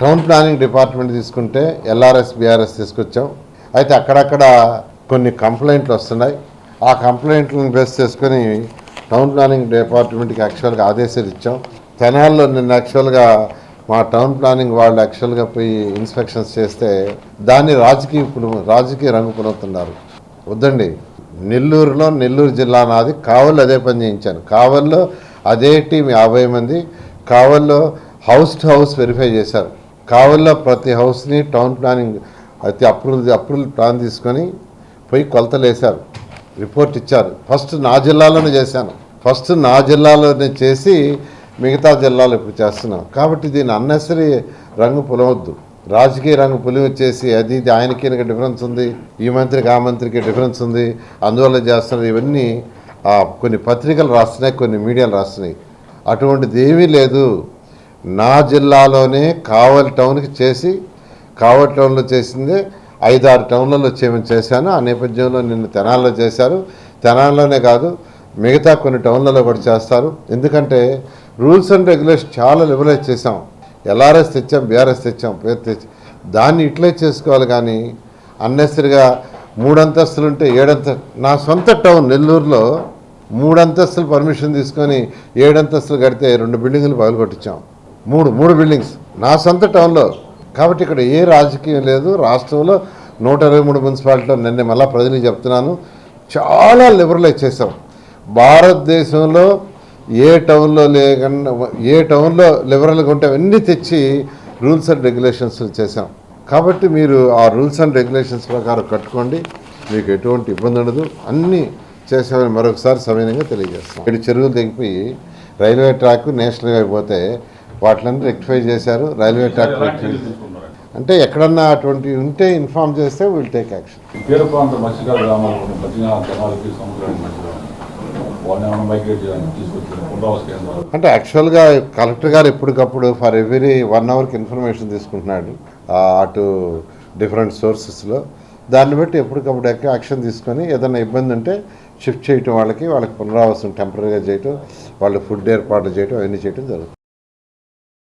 Town planning department తీసుకుంటే LRS BRS తీసుకొచ్చాం. అయితే అక్కడక్కడ కొన్ని కంప్లైంట్లు వస్తున్నాయి. ఆ కంప్లైంట్లను బేస్ చేసుకొని టౌన్ ప్లానింగ్ డిపార్ట్మెంట్కి యాక్చువల్గా ఆదేశాలు ఇచ్చాం. తెనాల్లో నిన్న యాక్చువల్గా మా టౌన్ ప్లానింగ్ వాళ్ళు యాక్చువల్గా పోయి ఇన్స్పెక్షన్స్ చేస్తే దాన్ని రాజకీయ రాజకీయ రంగు పునవుతున్నారు వద్దండి. నెల్లూరులో నెల్లూరు జిల్లా నాది. కావల్లో అదే పని చేయించాను. కావల్లో అదే టీం యాభై మంది. కావల్లో హౌస్ టు హౌస్ వెరిఫై చేశారు. కావల్లో ప్రతి హౌస్ని టౌన్ ప్లానింగ్ అయితే అప్రూవల్ అప్రూవల్ ప్లాన్ తీసుకొని పోయి కొలతలు వేశారు. రిపోర్ట్ ఇచ్చారు. ఫస్ట్ నా జిల్లాలోనే చేశాను. ఫస్ట్ నా జిల్లాలోనే చేసి మిగతా జిల్లాలో ఇప్పుడు చేస్తున్నాం. కాబట్టి దీని అన్నెసరీ రంగు పులవద్దు. రాజకీయ రంగు పులి వచ్చేసి అది ఇది ఆయనకి డిఫరెన్స్ ఉంది ఈ మంత్రికి ఆ మంత్రికి డిఫరెన్స్ ఉంది అందువల్ల చేస్తున్నారు. ఇవన్నీ కొన్ని పత్రికలు రాస్తున్నాయి కొన్ని మీడియాలు రాస్తున్నాయి. అటువంటిది ఏమీ లేదు. నా జిల్లాలోనే కావలి టౌన్కి చేసి కావలి టౌన్లో చేసిందే ఐదారు టౌన్లలో చేయమని చేశాను. ఆ నేపథ్యంలో నిన్ను తెనాల్లో చేశారు. తెనాల్లోనే కాదు మిగతా కొన్ని టౌన్లలో కూడా చేస్తారు. ఎందుకంటే రూల్స్ అండ్ రెగ్యులేషన్ చాలా లిబరలైజ్ చేసాం ఎల్ఆర్ఎస్ తెచ్చాం బీఆర్ఎస్ తెచ్చాం పేరు తెచ్చి. దాన్ని ఇట్లే చేసుకోవాలి కానీ అన్నెసరిగా మూడంతస్తులు ఉంటే ఏడంత నా సొంత టౌన్ నెల్లూరులో మూడంతస్తులు పర్మిషన్ తీసుకొని ఏడంతస్తులు కడితే రెండు బిల్డింగులు పగలగొట్టించాం. మూడు మూడు బిల్డింగ్స్. నా సొంత టౌన్లో. కాబట్టి ఇక్కడ ఏ రాజకీయం లేదు. రాష్ట్రంలో నూట ఇరవై మూడు మున్సిపాలిటీలో నిన్న మళ్ళా ప్రజలకు చెప్తున్నాను. చాలా లిబరలైజ్ చేసాం భారతదేశంలో ఏ టౌన్లో లేకుండా ఏ టౌన్లో లిబరల్గా ఉంటే అవన్నీ తెచ్చి రూల్స్ అండ్ రెగ్యులేషన్స్ చేసాం కాబట్టి మీరు ఆ రూల్స్ అండ్ రెగ్యులేషన్స్ ప్రకారం కట్టుకోండి. మీకు ఎటువంటి ఇబ్బంది ఉండదు. అన్నీ చేసామని మరొకసారి సమయంగా తెలియజేస్తాం. ఇటు చెరువులు తెగిపోయి రైల్వే ట్రాక్ నేషనల్ అయిపోతే వాటిని రెక్టిఫై చేశారు రైల్వే ట్రాక్ అంటే ఎక్కడన్నా అటువంటి ఉంటే ఇన్ఫామ్ చేస్తే విల్ టేక్ యాక్షన్ తీర ప్రాంత మత్స్యకార జనాలకి అంటే యాక్చువల్గా కలెక్టర్ గారు ఎప్పటికప్పుడు ఫర్ ఎవ్రీ వన్ అవర్కి ఇన్ఫర్మేషన్ తీసుకుంటున్నాడు అటు డిఫరెంట్ సోర్సెస్లో దాన్ని బట్టి ఎప్పటికప్పుడు యాక్షన్ తీసుకొని ఏదైనా ఇబ్బంది ఉంటే షిఫ్ట్ చేయటం వాళ్ళకి వాళ్ళకి పునరావాసం టెంపరీగా చేయటం వాళ్ళు ఫుడ్ ఏర్పాటు చేయటం అవన్నీ చేయటం జరుగుతుంది.